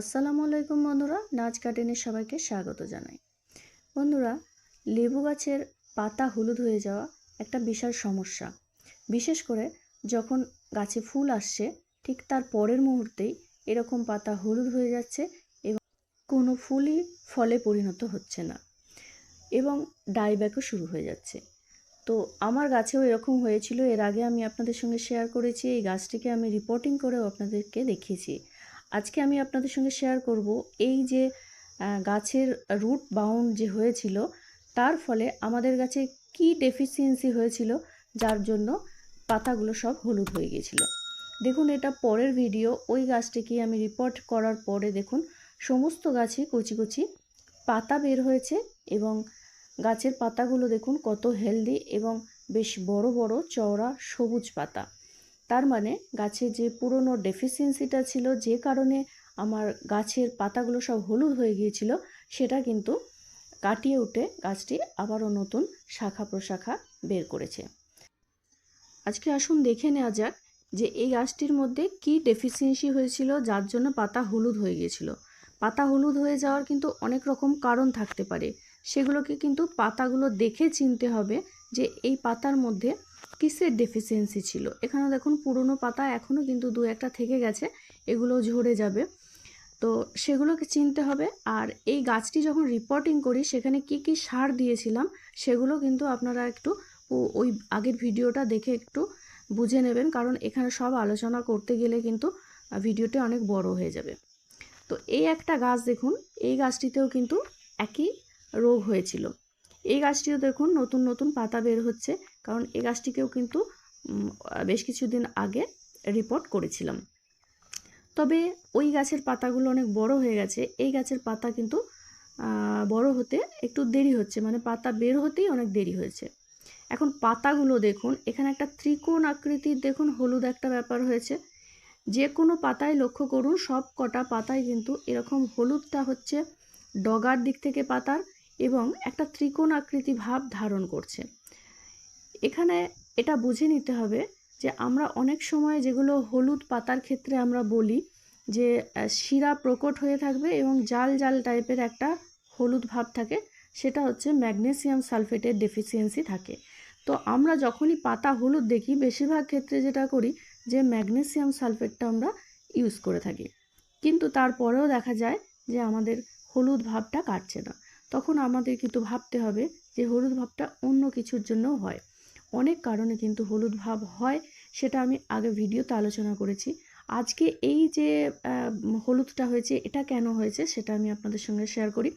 আসসালামু আলাইকুম বন্ধুরা, নাচ গার্ডেনের সবাইকে স্বাগত জানাই। বন্ধুরা, লেবু গাছের পাতা হলুদ হয়ে যাওয়া একটা বিশাল সমস্যা। বিশেষ করে যখন গাছে ফুল আসছে, ঠিক তার পরের মুহূর্তেই এরকম পাতা হলুদ হয়ে যাচ্ছে এবং কোনো ফুলই ফলে পরিণত হচ্ছে না এবং ডাইব্যাকও শুরু হয়ে যাচ্ছে। তো আমার গাছেও এরকম হয়েছিল, এর আগে আমি আপনাদের সঙ্গে শেয়ার করেছি, এই গাছটিকে আমি রিপোর্টিং করেও আপনাদেরকে দেখিয়েছি। আজকে আমি আপনাদের সঙ্গে শেয়ার করব এই যে গাছের রুট বাউন্ড যে হয়েছিল, তার ফলে আমাদের গাছে কি ডেফিসিয়েন্সি হয়েছিল, যার জন্য পাতাগুলো সব হলুদ হয়ে গিয়েছিল। দেখুন, এটা পরের ভিডিও ওই গাছটিকে আমি রিপোর্ট করার পরে দেখুন, সমস্ত গাছে কচি কচি পাতা বের হয়েছে এবং গাছের পাতাগুলো দেখুন কত হেলদি এবং বেশ বড় বড় চওড়া সবুজ পাতা। তার মানে গাছে যে পুরনো ডেফিসিয়েন্সিটা ছিল, যে কারণে আমার গাছের পাতাগুলো সব হলুদ হয়ে গিয়েছিল, সেটা কিন্তু কাটিয়ে উঠে গাছটি আবারও নতুন শাখা প্রশাখা বের করেছে। আজকে আসুন দেখে নেওয়া যাক যে এই গাছটির মধ্যে কি ডেফিসিয়েন্সি হয়েছিল, যার জন্য পাতা হলুদ হয়ে গিয়েছিল। পাতা হলুদ হয়ে যাওয়ার কিন্তু অনেক রকম কারণ থাকতে পারে। সেগুলোকে কিন্তু পাতাগুলো দেখে চিনতে হবে যে এই পাতার মধ্যে কিসের ডেফিসিয়েন্সি ছিল? এখানে দেখুন, পুরনো পাতা এখনও কিন্তু দু একটা থেকে গেছে, এগুলো ঝরে যাবে। তো সেগুলোকে চিনতে হবে। আর এই গাছটি যখন রিপোর্টিং করি, সেখানে কি কি সার দিয়েছিলাম, সেগুলো কিন্তু আপনারা একটু ওই আগের ভিডিওটা দেখে একটু বুঝে নেবেন, কারণ এখানে সব আলোচনা করতে গেলে কিন্তু ভিডিওটি অনেক বড় হয়ে যাবে। তো এই একটা গাছ দেখুন, এই গাছটিতেও কিন্তু একই রোগ হয়েছিল। এই গাছটিও দেখুন নতুন নতুন পাতা বের হচ্ছে। কারণ এই গাছটিকেও কিন্তু বেশ কিছুদিন আগে রিপোর্ট করেছিলাম। তবে ওই গাছের পাতাগুলো অনেক বড় হয়ে গেছে। এই গাছের পাতা কিন্তু বড় হতে একটু দেরি হচ্ছে। মানে পাতা বের হতেই অনেক দেরি হয়েছে। এখন পাতাগুলো দেখুন, এখানে একটা ত্রিকোণ আকৃতির দেখুন হলুদ একটা ব্যাপার হয়েছে। যে কোনো পাতায় লক্ষ্য করুন সব কটা পাতায় কিন্তু এরকম হলুদটা হচ্ছে ডগার দিক থেকে পাতার। এবং একটা ত্রিকোণ আকৃতি ভাব ধারণ করছে। এখানে এটা বুঝে নিতে হবে যে আমরা অনেক সময় যেগুলো হলুদ পাতার ক্ষেত্রে আমরা বলি যে শিরা প্রকট হয়ে থাকবে এবং জাল জাল টাইপের একটা হলুদ ভাব থাকে, সেটা হচ্ছে ম্যাগনেসিয়াম সালফেটের ডেফিসিয়েন্সি থাকে। তো আমরা যখনই পাতা হলুদ দেখি, বেশিরভাগ ক্ষেত্রে যেটা করি যে ম্যাগনেসিয়াম সালফেটটা আমরা ইউজ করে থাকি। কিন্তু তারপরেও দেখা যায় যে আমাদের হলুদ ভাবটা কাটছে না। তখন আমাদের কিন্তু ভাবতে হবে যে হলুদ ভাবটা অন্য কিছুর জন্যও হয়। অনেক কারণে কিন্তু হলুদ ভাব হয়, সেটা আমি আগে ভিডিওতে আলোচনা করেছি। আজকে এই যে হলুদটা হয়েছে, এটা কেন হয়েছে সেটা আমি আপনাদের সঙ্গে শেয়ার করি।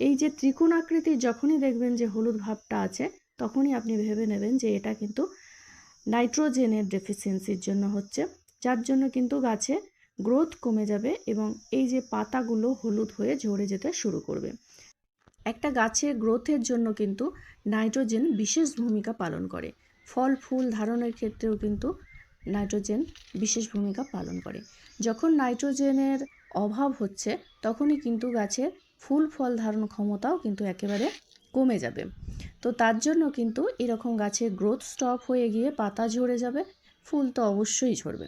এই যে ত্রিকোণ আকৃতির যখনই দেখবেন যে হলুদ ভাবটা আছে, তখনই আপনি ভেবে নেবেন যে এটা কিন্তু নাইট্রোজেনের ডেফিসিয়েন্সির জন্য হচ্ছে, যার জন্য কিন্তু গাছে গ্রোথ কমে যাবে এবং এই যে পাতাগুলো হলুদ হয়ে ঝরে যেতে শুরু করবে। একটা গাছের গ্রোথের জন্য কিন্তু নাইট্রোজেন বিশেষ ভূমিকা পালন করে। ফল, ফুল ধারণের ক্ষেত্রেও কিন্তু নাইট্রোজেন বিশেষ ভূমিকা পালন করে। যখন নাইট্রোজেনের অভাব হচ্ছে, তখনই কিন্তু গাছের ফুল, ফল ধারণ ক্ষমতাও কিন্তু একেবারে কমে যাবে। তো তার জন্য কিন্তু এরকম গাছের গ্রোথ স্টপ হয়ে গিয়ে পাতা ঝরে যাবে, ফুল তো অবশ্যই ঝরবে।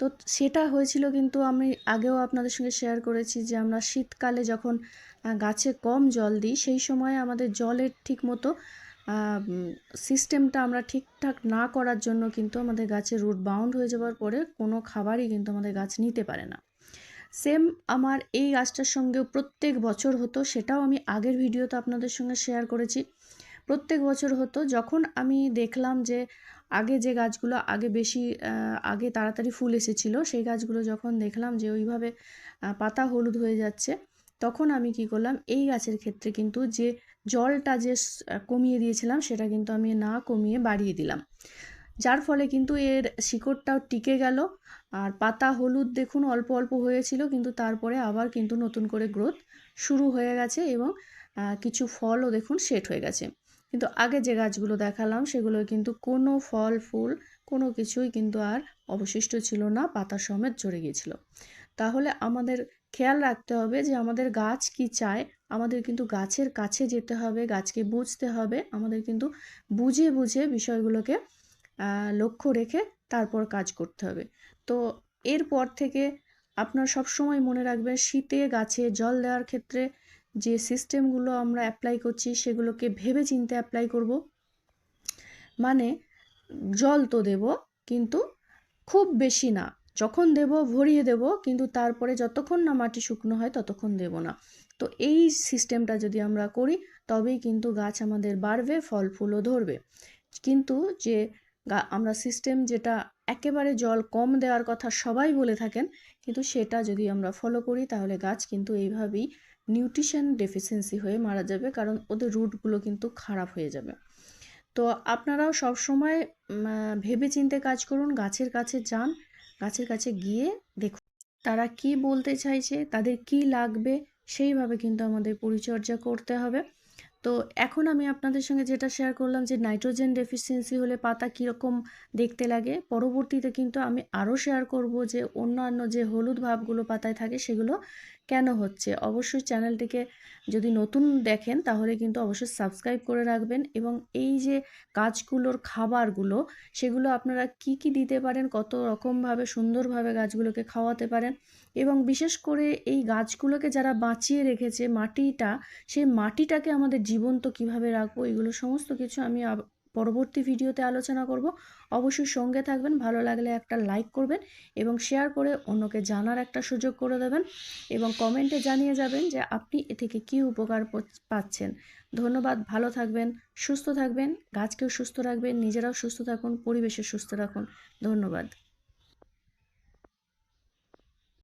তো সেটা হয়েছিল কিন্তু আমি আগেও আপনাদের সঙ্গে শেয়ার করেছি যে আমরা শীতকালে যখন গাছে কম জল দিই, সেই সময় আমাদের জলের ঠিক মতো সিস্টেমটা আমরা ঠিকঠাক না করার জন্য কিন্তু আমাদের গাছের রুট বাউন্ড হয়ে যাওয়ার পরে কোনো খাবারই কিন্তু আমাদের গাছ নিতে পারে না। সেম আমার এই গাছটার সঙ্গেও প্রত্যেক বছর হতো, সেটাও আমি আগের ভিডিওতে আপনাদের সঙ্গে শেয়ার করেছি। প্রত্যেক বছর হতো, যখন আমি দেখলাম যে আগে যে গাছগুলো আগে বেশি আগে তাড়াতাড়ি ফুল এসেছিল, সেই গাছগুলো যখন দেখলাম যে ওইভাবে পাতা হলুদ হয়ে যাচ্ছে, তখন আমি কি করলাম, এই গাছের ক্ষেত্রে কিন্তু যে জলটা যে কমিয়ে দিয়েছিলাম, সেটা কিন্তু আমি না কমিয়ে বাড়িয়ে দিলাম। যার ফলে কিন্তু এর শিকড়টাও টিকে গেল, আর পাতা হলুদ দেখুন অল্প অল্প হয়েছিল, কিন্তু তারপরে আবার কিন্তু নতুন করে গ্রোথ শুরু হয়ে গেছে এবং কিছু ফলও দেখুন সেট হয়ে গেছে। কিন্তু আগে যে গাছগুলো দেখালাম, সেগুলো কিন্তু কোনো ফল, ফুল, কোনো কিছুই কিন্তু আর অবশিষ্ট ছিল না, পাতা সমেত ঝরে গিয়েছিল। তাহলে আমাদের খেয়াল রাখতে হবে যে আমাদের গাছ কি চায়। আমাদের কিন্তু গাছের কাছে যেতে হবে, গাছকে বুঝতে হবে। আমাদের কিন্তু বুঝে বুঝে বিষয়গুলোকে লক্ষ্য রেখে তারপর কাজ করতে হবে। তো এরপর থেকে আপনার সবসময় মনে রাখবেন, শীতে গাছে জল দেওয়ার ক্ষেত্রে যে সিস্টেমগুলো আমরা অ্যাপ্লাই করছি সেগুলোকে ভেবে চিন্তে অ্যাপ্লাই করব। মানে জল তো দেব, কিন্তু খুব বেশি না। যখন দেব, ভরিয়ে দেব, কিন্তু তারপরে যতক্ষণ না মাটি শুকনো হয় ততক্ষণ দেব না। তো এই সিস্টেমটা যদি আমরা করি, তবেই কিন্তু গাছ আমাদের বাড়বে, ফল, ফুলও ধরবে। কিন্তু যে আমরা সিস্টেম যেটা একেবারে জল কম দেওয়ার কথা সবাই বলে থাকেন, কিন্তু সেটা যদি আমরা ফলো করি, তাহলে গাছ কিন্তু এইভাবেই নিউট্রিশন ডেফিসিয়েন্সি হয়ে মারা যাবে, কারণ ওদের রুটগুলো কিন্তু খারাপ হয়ে যাবে। তো আপনারাও সবসময় ভেবে চিন্তে কাজ করুন, গাছের কাছে যান, গাছের কাছে গিয়ে দেখুন তারা কি বলতে চাইছে, তাদের কি লাগবে, সেইভাবে কিন্তু আমাদের পরিচর্যা করতে হবে। তো এখন আমি আপনাদের সঙ্গে যেটা শেয়ার করলাম যে নাইট্রোজেন ডেফিসিয়েন্সি হলে পাতা কীরকম দেখতে লাগে, পরবর্তীতে কিন্তু আমি আরও শেয়ার করব যে অন্যান্য যে হলুদ ভাবগুলো পাতায় থাকে সেগুলো কেন হচ্ছে? অবশ্যই চ্যানেলটিকে যদি নতুন দেখেন, তাহলে কিন্তু অবশ্যই সাবস্ক্রাইব করে রাখবেন এবং এই যে গাছগুলোর খাবারগুলো, সেগুলো আপনারা কি কি দিতে পারেন? কত রকমভাবে সুন্দরভাবে গাছগুলোকে খাওয়াতে পারেন? এবং বিশেষ করে এই গাছগুলোকে যারা বাঁচিয়ে রেখেছে মাটিটা, সেই মাটিটাকে আমাদের জীবন্ত কীভাবে রাখব? এগুলো সমস্ত কিছু আমি পরবর্তী ভিডিওতে আলোচনা করব। অবশ্যই সঙ্গে থাকবেন, ভালো লাগলে একটা লাইক করবেন এবং শেয়ার করে অন্যকে জানার একটা সুযোগ করে দেবেন এবং কমেন্টে জানিয়ে যাবেন যে আপনি এ থেকে কী উপকার পাচ্ছেন। ধন্যবাদ, ভালো থাকবেন, সুস্থ থাকবেন, গাছকেও সুস্থ রাখবেন, নিজেরাও সুস্থ থাকুন, পরিবেশে সুস্থ রাখুন। ধন্যবাদ।